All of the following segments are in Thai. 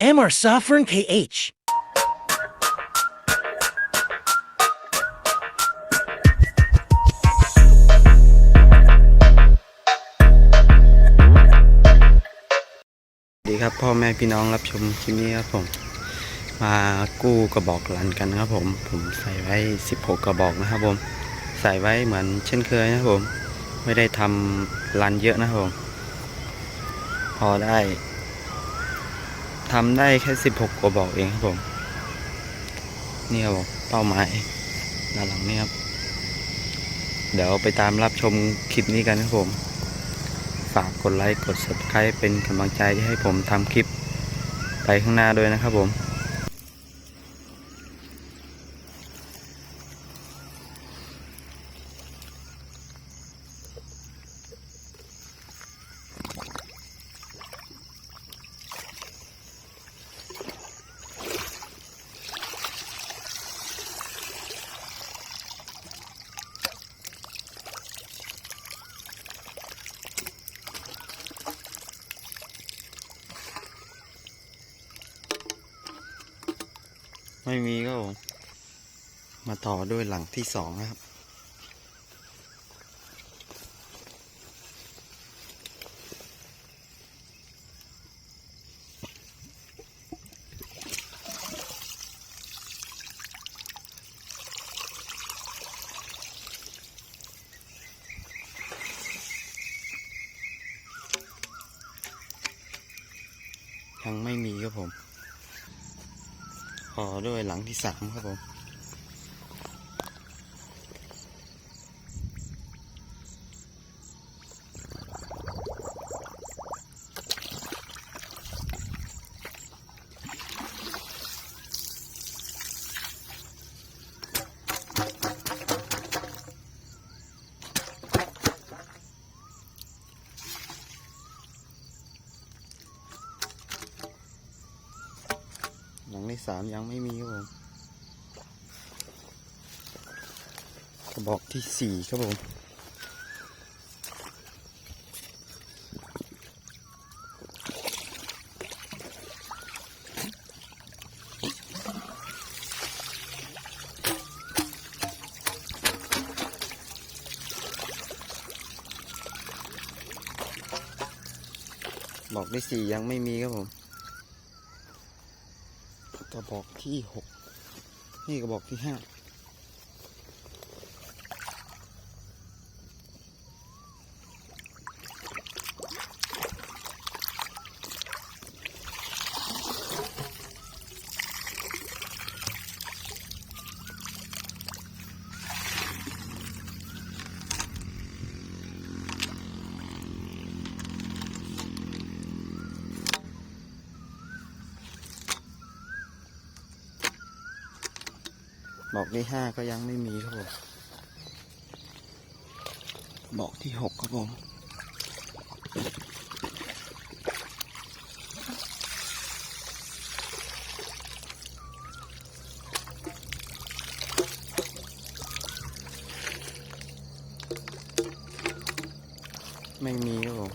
MR Software KH สวัสดีครับพ่อแม่พี่น้องรับชมคลิปนี้ครับผม มากู้กระบอกลันกันนะครับผม ผมใส่ไว้ 16 กระบอกนะครับผม ใส่ไว้เหมือนเช่นเคยนะครับผม ไม่ได้ทำลันเยอะนะครับผม พอได้ ทำได้แค่16กระบอกเองครับผม นี่ครับผมเป้าหมายด้านหลังนี่ครับ เดี๋ยวไปตามรับชมคลิปนี้กันครับผม ฝากกดไลค์กด subscribe เป็นกำลังใจที่ให้ผมทำคลิปไปข้างหน้าด้วยนะครับผม ไม่มีก็ผมมาต่อด้วยหลังที่สองนะครับ ยังไม่มีครับผม อด้วยหลังที่สามครับผม สามยังไม่มีครับผมกระบอกที่สี่ครับผมบอกที่สี่ยังไม่มีครับผม กระบอกที่หกนี่กระบอกที่ห้า บอกที่ห้าก็ยังไม่มีครับผมบอกที่หกครับผมไม่มีครับผม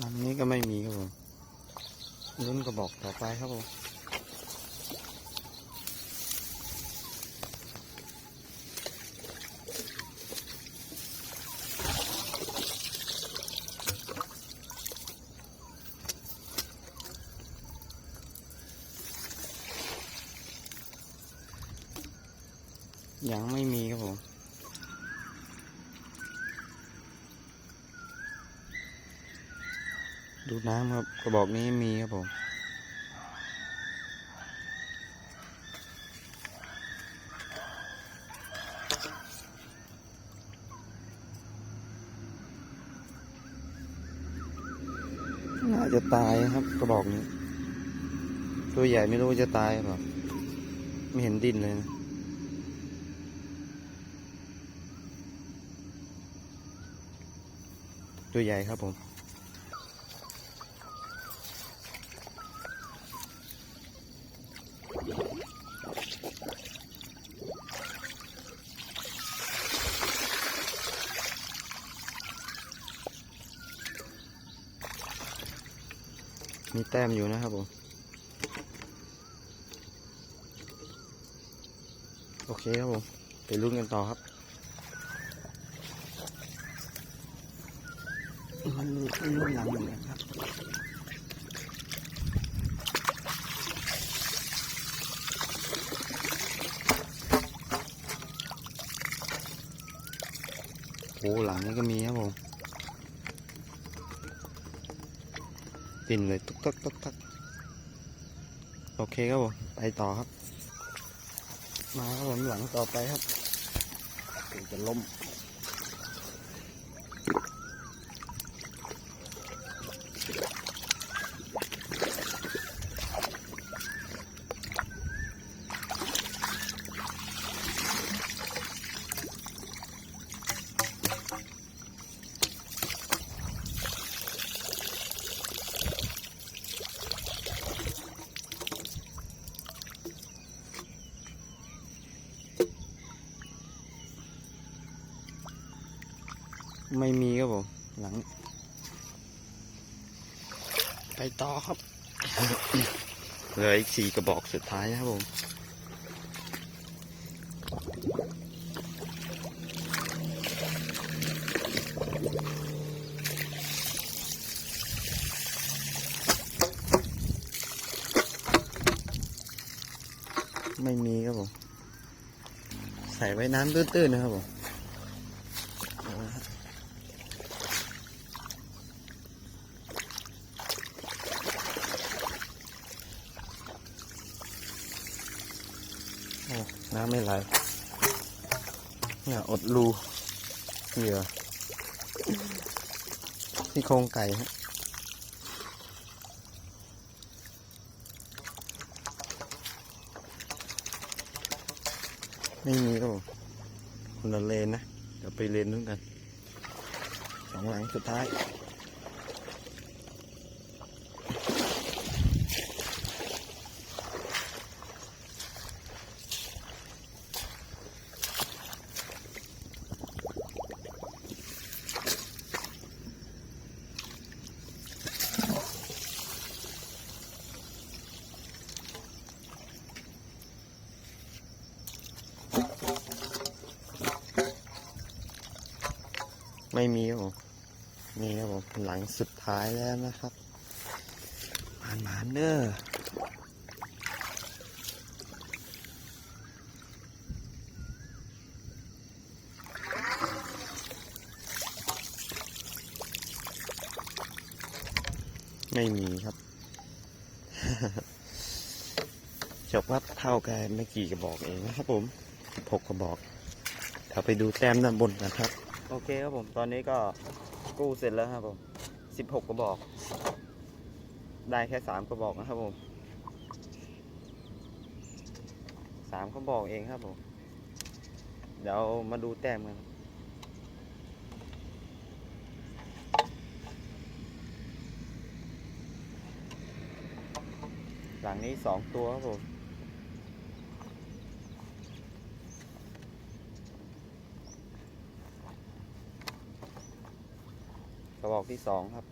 ลำนี้ก็ไม่มีครับผมรุ่นกระบอกต่อไปครับผม ยังไม่มีครับผม ดูน้ำครับกระบอกนี้มีครับผมน่าจะตายครับกระบอกนี้ ตัวใหญ่ไม่รู้ว่าจะตายหรอไม่เห็นดินเลยนะ ตัวใหญ่ครับผม มีแต้มอยู่นะครับผม โอเคครับผม ไปลุ้นกันต่อครับ มันมันรุ่นหลังเหมือนกันครับโอ้หลังนี่ก็มีครับผมตินเลยตุ๊กตักตุ๊กตักโอเคครับผมไปต่อครับ มาครับผมหลังต่อไปครับจะล้ม ไม่มีครับผม หลัง ไปต่อครับ เหลืออีกสี่กระบอกสุดท้ายนะครับผมไม่มีครับผม ใส่ไว้น้ำตื้นๆนะครับผมเอาละฮะโอ้ น้ำไม่ไหลเนี่ยอดรูเหยื่อที่โครงไก่ฮะไม่มีครับผมคนละเลนนะ เดี๋ยวไปเลนนู้นกัน สองหลังสุดท้าย ไม่มีครับผมนี่ครับผมหลังสุดท้ายแล้วนะครับมานมานเด้อไม่มีครับ จบว่าเท่ากันไม่กี่กระบอกเองนะครับผมหกกระบอกเดี๋ยวไปดูแต้มด้านบนกันครับ โอเคครับผมตอนนี้ก็กู้เสร็จแล้วครับผมสิบหกกระบอก ได้แค่สามกระบอกนะครับผมสามกระบอกเองครับผมเดี๋ยวมาดูแต้มกันหลังนี้สองตัวครับผม ระบอกที่สองครับ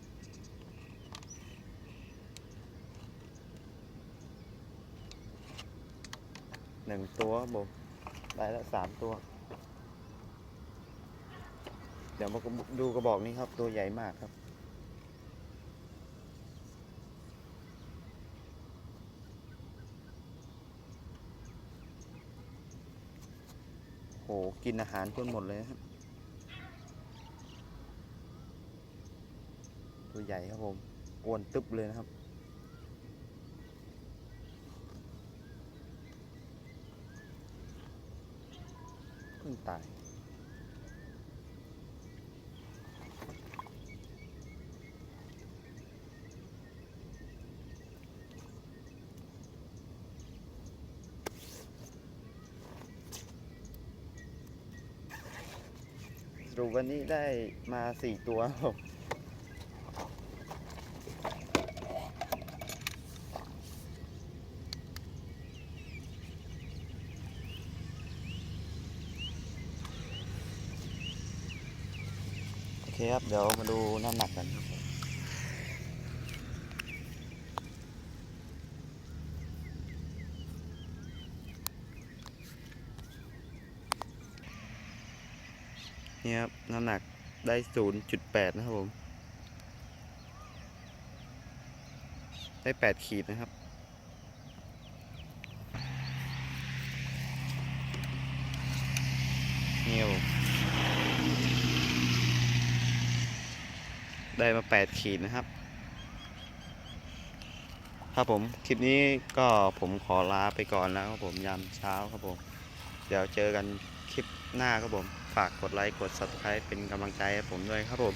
หนึ่งตัวบมได้ล้วสามตัว เดี๋ยวมาดูกระบอกนี้ครับ ตัวใหญ่มากครับโหกินอาหารจนหมดเลยครับ ตัวใหญ่ครับผมอ้วนตึ๊บเลยนะครับ เพิ่งตายรุปวันนี้ได้มาสี่ตัวครับ ครับ เดี๋ยวมาดูน้ำหนักกันครับนี่ครับ น้ำหนักได้ศูนย์จุดแปดนะครับผม ได้แปดขีดนะครับ นี่ครับผม ได้มา 8 ขีดนะครับ ครับผม คลิปนี้ก็ผมขอลาไปก่อนแล้วครับผมยามเช้าครับผม เดี๋ยวเจอกันคลิปหน้าครับผม ฝากกดไลค์ กด subscribe เป็นกำลังใจให้ผมด้วยครับผม